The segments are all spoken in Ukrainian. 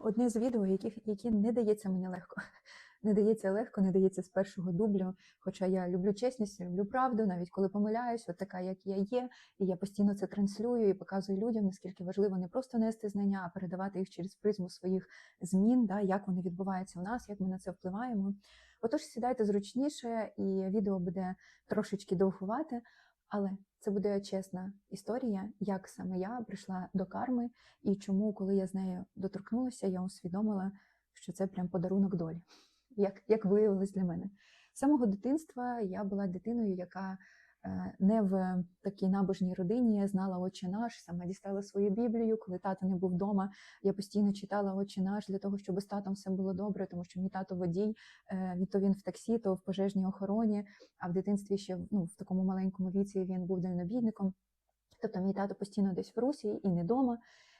одне з відео, яких, які не дається мені легко. Не дається легко, не дається з першого дублю. Хоча я люблю чесність, люблю правду, навіть коли помиляюсь, от така, як я є, і я постійно це транслюю і показую людям, наскільки важливо не просто нести знання, а передавати їх через призму своїх змін, да, як вони відбуваються в нас, як ми на це впливаємо. Отож, сідайте зручніше, і відео буде трошечки довгувати, але це буде чесна історія, як саме я прийшла до карми, і чому, коли я з нею доторкнулася, я усвідомила, що це прям подарунок долі, як, як виявилось для мене. З самого дитинства я була дитиною, яка не в такій набожній родині Я знала Отче наш, сама дістала свою Біблію. Коли тато не був вдома, я постійно читала Отче наш для того, щоб з татом все було добре, тому що мій тато водій, е, то він в таксі, то в пожежній охороні. А в дитинстві ще ну, в такому маленькому віці він був дальнобійником. Тобто мій тато постійно десь в русі і не вдома.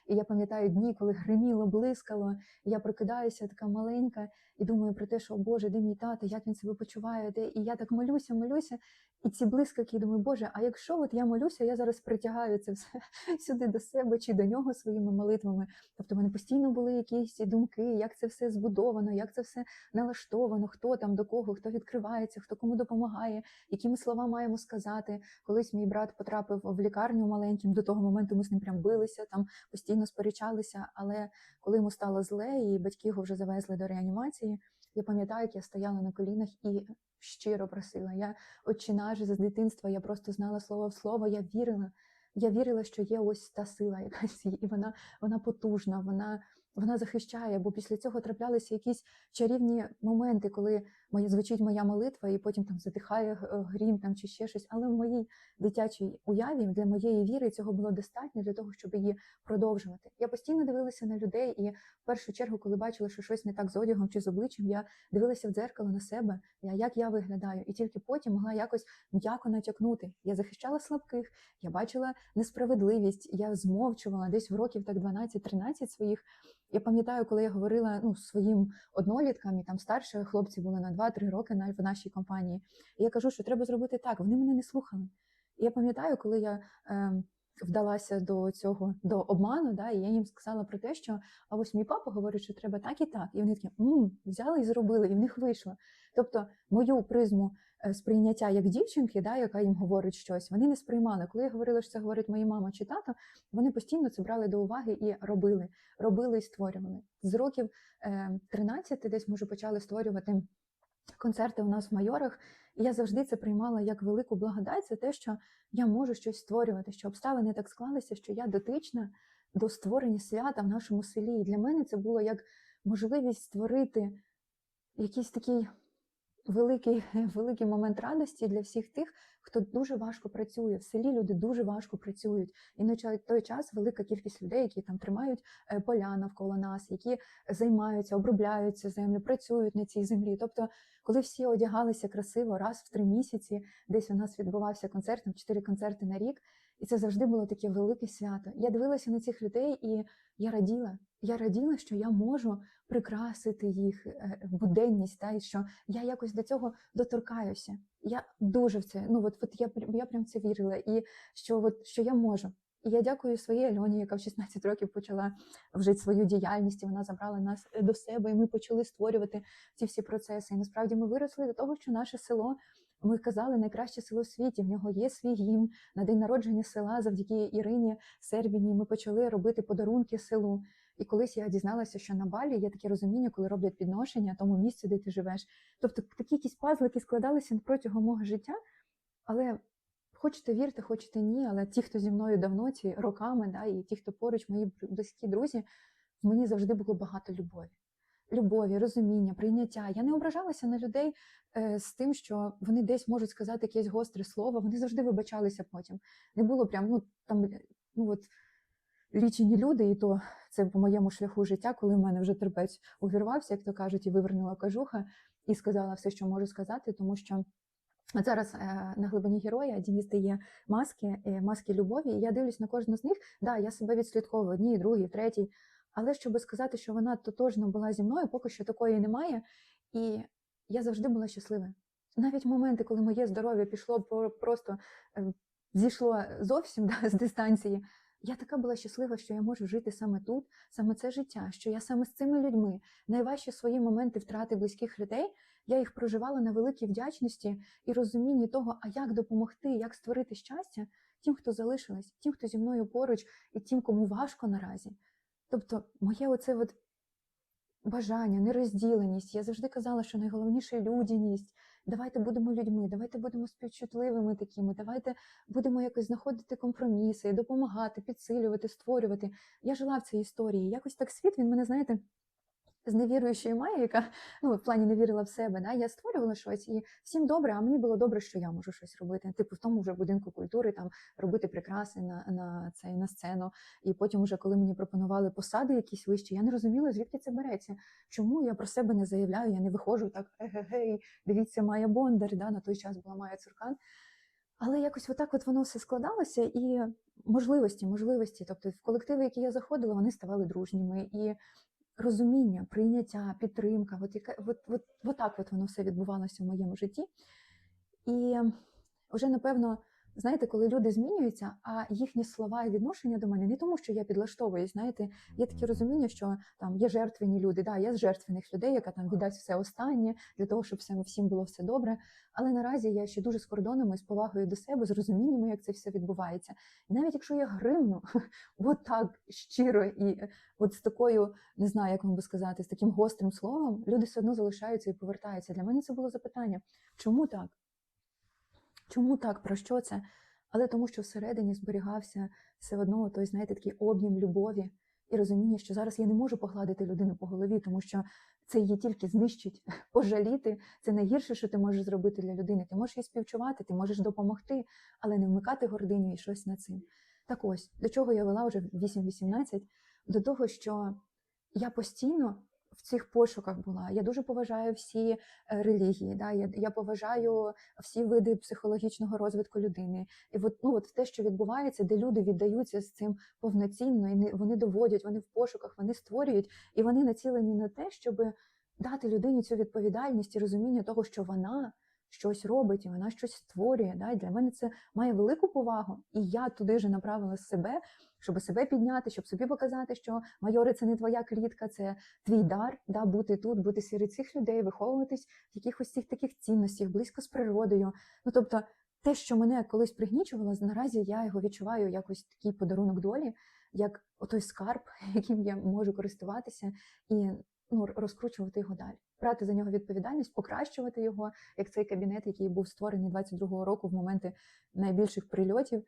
І я пам'ятаю дні, коли гриміло, блискало, я прокидаюся така маленька і думаю про те, що о Боже, де мій тато, як він себе почуває, де і я так молюся, молюся. І ці блискавки, думаю, Боже, а якщо от я молюся, я зараз притягаю це все сюди до себе чи до нього своїми молитвами. Тобто в мене постійно були якісь думки, як це все збудовано, як це все налаштовано, хто там до кого, хто відкривається, хто кому допомагає, які ми слова маємо сказати. Колись мій брат потрапив в лікарню маленьким. До того моменту ми з ним прям билися, там постійно сперечалися. Але коли йому стало зле, і батьки його вже завезли до реанімації, я пам'ятаю, як я стояла на колінах і щиро просила. Я отчинаже з дитинства, я просто знала слово в слово, я вірила. Я вірила, що є ось та сила, якась і вона, вона потужна, вона, вона захищає. Бо після цього траплялися якісь чарівні моменти, коли моя звучить моя молитва, і потім там затихає грім там чи ще щось. Але в моїй дитячій уяві для моєї віри цього було достатньо для того, щоб її продовжувати. Я постійно дивилася на людей, і в першу чергу, коли бачила, що щось не так з одягом чи з обличчям, я дивилася в дзеркало на себе, як я виглядаю, і тільки потім могла якось м'яко натякнути. Я захищала слабких, я бачила несправедливість, я змовчувала десь в років так 12-13 своїх. Я пам'ятаю, коли я говорила ну, своїм одноліткам, і там старші хлопці були на 2-3 роки на- в нашій компанії. І я кажу, що треба зробити так. Вони мене не слухали. І я пам'ятаю, коли я е, вдалася до цього до обману, да, і я їм сказала про те, що а ось мій папа говорить, що треба так і так. І вони такі М, взяли і зробили, і в них вийшло. Тобто мою призму е, сприйняття як дівчинки, да, яка їм говорить щось, вони не сприймали. Коли я говорила, що це говорить моя мама чи тато, вони постійно це брали до уваги і робили, робили і створювали. З років е, 13 десь може почали створювати. Концерти у нас в майорах, і я завжди це приймала як велику благодать за те, що я можу щось створювати, що обставини так склалися, що я дотична до створення свята в нашому селі. І для мене це було як можливість створити якийсь такий великий, великий момент радості для всіх тих, хто дуже важко працює. В селі люди дуже важко працюють. І на той час велика кількість людей, які там тримають е, поля навколо нас, які займаються, обробляють цю землю, працюють на цій землі. Тобто, коли всі одягалися красиво раз в три місяці, десь у нас відбувався концерт, там чотири концерти на рік, і це завжди було таке велике свято. Я дивилася на цих людей, і я раділа. Я раділа, що я можу прикрасити їх е, буденність, та і що я якось до цього доторкаюся. Я дуже в це. Ну от, от я я прям це вірила, і що от що я можу. І я дякую своїй Альоні, яка в 16 років почала вже свою діяльність, і вона забрала нас е, до себе, і ми почали створювати ці всі процеси. І насправді ми виросли до того, що наше село. Ми казали найкраще село в світі. В нього є свій гімн на день народження села. Завдяки Ірині Сербіні. Ми почали робити подарунки селу. І колись я дізналася, що на балі є таке розуміння, коли роблять підношення тому місцю, де ти живеш. Тобто такі якісь пазлики складалися протягом мого життя, але хочете вірте, хочете ні. Але ті, хто зі мною давно, ці роками, да, і ті, хто поруч, мої близькі друзі, в мені завжди було багато любові. Любові, розуміння, прийняття. Я не ображалася на людей е, з тим, що вони десь можуть сказати якесь гостре слово. Вони завжди вибачалися потім. Не було прям, ну там ну от лічені люди, і то це по моєму шляху життя, коли в мене вже терпець увірвався, як то кажуть, і вивернула кажуха, і сказала все, що можу сказати, тому що. От зараз е, на глибині героя Дініс дає маски, е, маски любові, і я дивлюсь на кожну з них. Да, я себе відслідковую одній, другій, третій. Але щоб сказати, що вона тотожно була зі мною, поки що такої немає. І я завжди була щаслива. Навіть моменти, коли моє здоров'я пішло просто е, зійшло зовсім да, з дистанції, Я така була щаслива, що я можу жити саме тут, саме це життя, що я саме з цими людьми найважчі свої моменти втрати близьких людей. Я їх проживала на великій вдячності і розумінні того, а як допомогти, як створити щастя тим, хто залишилась, тим, хто зі мною поруч, і тим, кому важко наразі. Тобто, моє оце от бажання, нерозділеність. Я завжди казала, що найголовніше людяність. Давайте будемо людьми, давайте будемо співчутливими такими, давайте будемо якось знаходити компроміси, допомагати, підсилювати, створювати. Я жила в цій історії. Якось так світ він мене, знаєте, з невіруючої Майї, яка ну, в плані не вірила в себе. Да? Я створювала щось, і всім добре, а мені було добре, що я можу щось робити. Типу, в тому вже будинку культури там робити прикраси на, на цей на сцену. І потім, уже коли мені пропонували посади якісь вищі, я не розуміла, звідки це береться. Чому я про себе не заявляю, я не виходжу так, егегей, дивіться, Майя Бондар, да? на той час була Майя Цуркан. Але якось отак от воно все складалося, і можливості, можливості. Тобто, в колективи, які я заходила, вони ставали дружніми. І розуміння, прийняття, підтримка, от яка от, от, от так от воно все відбувалося в моєму житті. І вже напевно, знаєте, коли люди змінюються, а їхні слова і відношення до мене не тому, що я підлаштовуюсь, знаєте, є таке розуміння, що там є жертвені люди. Да, я з жертвених людей, яка там віддасть все останнє для того, щоб всім, всім було все добре. Але наразі я ще дуже з кордонами, з повагою до себе, з розумінням, як це все відбувається. І навіть якщо я гримну, от так щиро і от з такою, не знаю, як вам би сказати, з таким гострим словом, люди все одно залишаються і повертаються. Для мене це було запитання: чому так? Чому так? Про що це? Але тому, що всередині зберігався все одно той, знаєте, такий об'єм любові і розуміння, що зараз я не можу погладити людину по голові, тому що це її тільки знищить, пожаліти. Це найгірше, що ти можеш зробити для людини. Ти можеш їй співчувати, ти можеш допомогти, але не вмикати гординю і щось над цим. Так ось, до чого я вела вже в 8-18, до того, що я постійно в цих пошуках була. Я дуже поважаю всі е, релігії. Да? Я, я поважаю всі види психологічного розвитку людини. І от, ну, от те, що відбувається, де люди віддаються з цим повноцінно, і не, вони доводять, вони в пошуках, вони створюють, і вони націлені на те, щоб дати людині цю відповідальність і розуміння того, що вона. Щось робить, і вона щось створює. Да? І для мене це має велику повагу. І я туди же направила себе, щоб себе підняти, щоб собі показати, що майори це не твоя клітка, це твій дар, да, бути тут, бути серед цих людей, виховуватись в якихось цих таких цінностях, близько з природою. Ну тобто, те, що мене колись пригнічувало, наразі я його відчуваю якось такий подарунок долі, як отой скарб, яким я можу користуватися і ну, розкручувати його далі, брати за нього відповідальність, покращувати його, як цей кабінет, який був створений 22-го року в моменти найбільших прильотів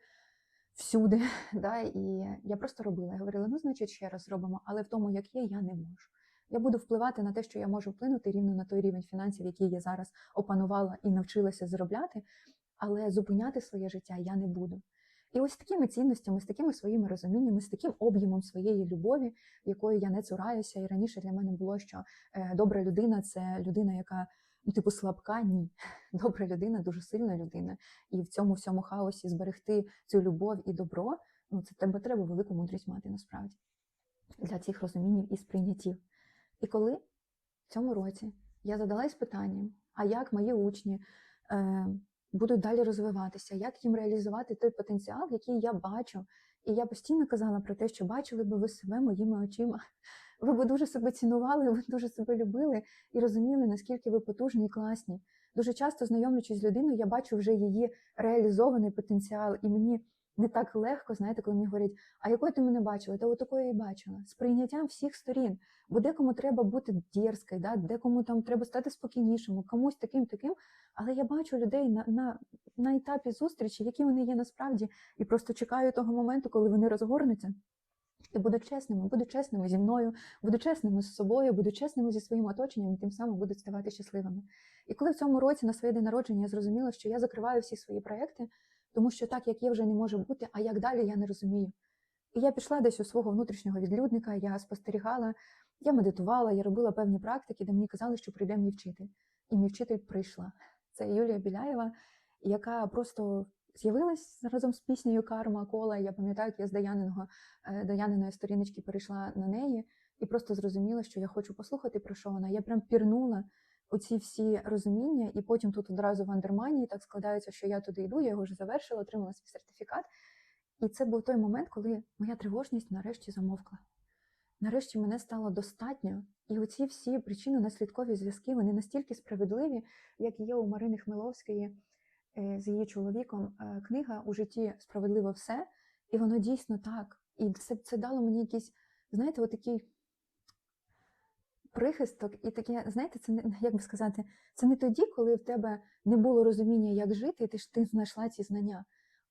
всюди. Да? І я просто робила. Я говорила, ну, значить, ще раз зробимо, але в тому, як є, я не можу. Я буду впливати на те, що я можу вплинути рівно на той рівень фінансів, який я зараз опанувала і навчилася заробляти, але зупиняти своє життя я не буду. І ось такими цінностями, з такими своїми розуміннями, з таким об'ємом своєї любові, якою я не цураюся. І раніше для мене було, що е, добра людина це людина, яка ну, типу слабка, ні. Добра людина, дуже сильна людина. І в цьому всьому хаосі зберегти цю любов і добро. Ну, це тебе треба велику мудрість мати насправді для цих розуміннів і сприйняттів. І коли в цьому році я задалась питанням, а як мої учні е, будуть далі розвиватися, як їм реалізувати той потенціал, який я бачу. І я постійно казала про те, що бачили би ви себе моїми очима. Ви б дуже себе цінували, ви дуже себе любили і розуміли, наскільки ви потужні і класні. Дуже часто, знайомлячись з людиною, я бачу вже її реалізований потенціал, і мені не так легко, знаєте, коли мені говорять, а якою ти мене бачила? Та отакою і бачила. З прийняттям всіх сторін. Бо декому треба бути дерзкою, да? декому там треба стати спокійнішим, комусь таким, таким. Але я бачу людей на, на, на етапі зустрічі, які вони є насправді, і просто чекаю того моменту, коли вони розгорнуться. І будуть чесними, будуть чесними зі мною, будуть чесними з собою, будуть чесними зі своїм оточенням, і тим самим будуть ставати щасливими. І коли в цьому році на своє день народження я зрозуміла, що я закриваю всі свої проекти, тому що так, як є, вже не може бути, а як далі я не розумію. І я пішла десь у свого внутрішнього відлюдника, я спостерігала, я медитувала, я робила певні практики, де мені казали, що прийде мій вчитель. І мій вчитель прийшла. Це Юлія Біляєва, яка просто з'явилась разом з піснею Карма кола. Я пам'ятаю, як я з Даяниного, е, Даяниної сторіночки перейшла на неї і просто зрозуміла, що я хочу послухати, про що вона. Я прям пірнула оці всі розуміння, і потім тут одразу в Андерманії так складається, що я туди йду, я його вже завершила, отримала свій сертифікат. І це був той момент, коли моя тривожність нарешті замовкла. Нарешті мене стало достатньо, і оці всі причинно-наслідкові зв'язки вони настільки справедливі, як є у Марини Хмеловської з її чоловіком. е, Книга у житті справедливо все, і воно дійсно так. І це, це дало мені якийсь, знаєте, отакий прихисток, і таке, знаєте, це не як би сказати, це не тоді, коли в тебе не було розуміння, як жити, і ти ж ти знайшла ці знання.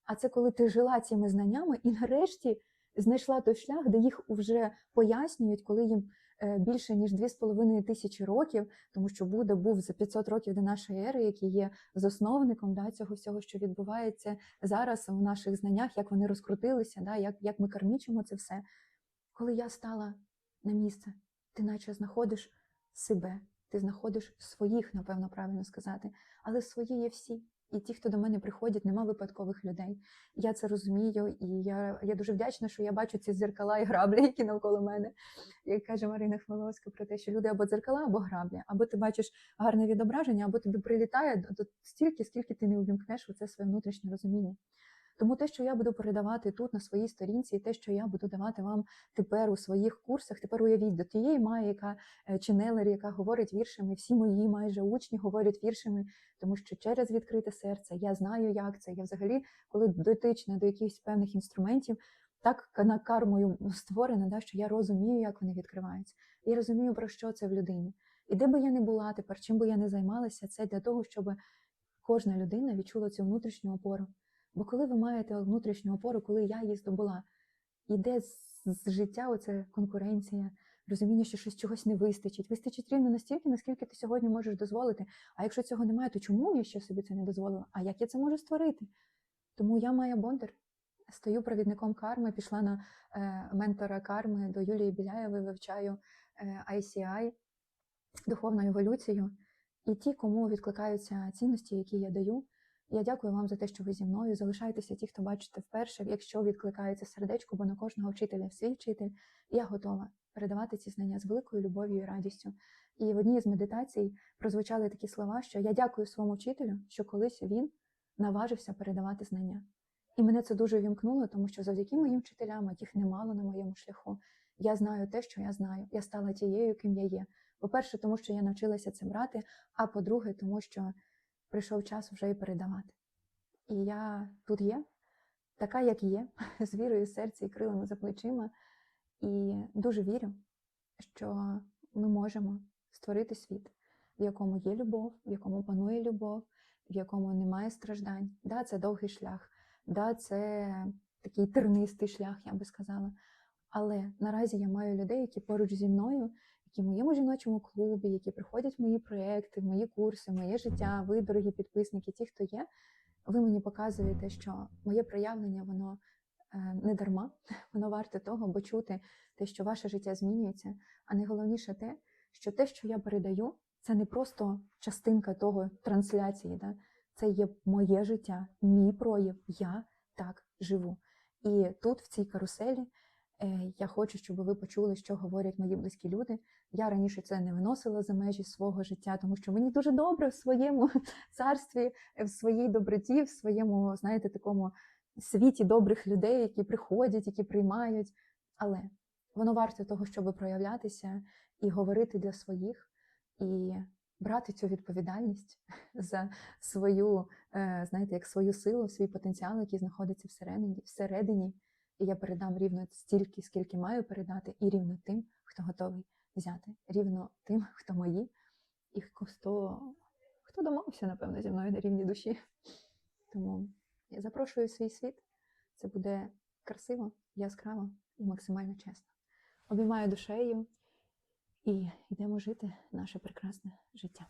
А це коли ти жила цими знаннями і нарешті знайшла той шлях, де їх вже пояснюють, коли їм е, більше ніж 2,5 тисячі років, тому що Будда був за 500 років до нашої ери, який є засновником да, цього всього, що відбувається зараз у наших знаннях, як вони розкрутилися, да, як, як ми кармічимо це все. Коли я стала на місце, ти наче знаходиш себе, ти знаходиш своїх, напевно, правильно сказати, але свої є всі. І ті, хто до мене приходять, нема випадкових людей. Я це розумію, і я, я дуже вдячна, що я бачу ці дзеркала і граблі, які навколо мене. Як каже Марина Хмеловська про те, що люди або дзеркала, або граблі, або ти бачиш гарне відображення, або тобі прилітає стільки, скільки ти не увімкнеш у це своє внутрішнє розуміння. Тому те, що я буду передавати тут на своїй сторінці, і те, що я буду давати вам тепер у своїх курсах, тепер уявіть до тієї Майї, яка е, чинелер, яка говорить віршами, всі мої майже учні говорять віршами, тому що через відкрите серце я знаю, як це. Я взагалі, коли дотична до якихось певних інструментів, так на кармою створена, да, що я розумію, як вони відкриваються. Я розумію, про що це в людині. І де би я не була тепер, чим би я не займалася, це для того, щоб кожна людина відчула цю внутрішню опору. Бо коли ви маєте внутрішню опору, коли я її здобула, іде з, життя оця конкуренція, розуміння, що щось чогось не вистачить. Вистачить рівно настільки, наскільки ти сьогодні можеш дозволити. А якщо цього немає, то чому я ще собі це не дозволила? А як я це можу створити? Тому я Майя Бондар, стою провідником карми, пішла на е, ментора карми до Юлії Біляєвої, вивчаю е, ICI, духовну еволюцію. І ті, кому відкликаються цінності, які я даю, я дякую вам за те, що ви зі мною. Залишайтеся ті, хто бачите вперше, якщо відкликається сердечко, бо на кожного вчителя свій вчитель. Я готова передавати ці знання з великою любов'ю і радістю. І в одній з медитацій прозвучали такі слова, що я дякую своєму вчителю, що колись він наважився передавати знання. І мене це дуже вімкнуло, тому що завдяки моїм вчителям, їх немало на моєму шляху, я знаю те, що я знаю. Я стала тією, ким я є. По-перше, тому що я навчилася це брати, а по-друге, тому що прийшов час вже і передавати. І я тут є, така, як є, з вірою в і крилами за плечима. І дуже вірю, що ми можемо створити світ, в якому є любов, в якому панує любов, в якому немає страждань. Да, це довгий шлях, да, це такий тернистий шлях, я би сказала. Але наразі я маю людей, які поруч зі мною, які в моєму жіночому клубі, які приходять в мої проекти, в мої курси, в моє життя, ви, дорогі підписники, ті, хто є. Ви мені показуєте, що моє проявлення, воно е, не дарма, воно варте того, бо чути те, що ваше життя змінюється. А найголовніше те, що те, що я передаю, це не просто частинка того трансляції, да? це є моє життя, мій прояв. Я так живу. І тут, в цій каруселі, я хочу, щоб ви почули, що говорять мої близькі люди. Я раніше це не виносила за межі свого життя, тому що мені дуже добре в своєму царстві, в своїй доброті, в своєму, знаєте, такому світі добрих людей, які приходять, які приймають. Але воно варте того, щоб проявлятися і говорити для своїх, і брати цю відповідальність за свою, е, знаєте, як свою силу, свій потенціал, який знаходиться всередині, всередині. І я передам рівно стільки, скільки маю передати, і рівно тим, хто готовий взяти, рівно тим, хто мої, і хто, хто домовився, напевно, зі мною на рівні душі. Тому я запрошую свій світ. Це буде красиво, яскраво і максимально чесно. Обіймаю душею і йдемо жити наше прекрасне життя.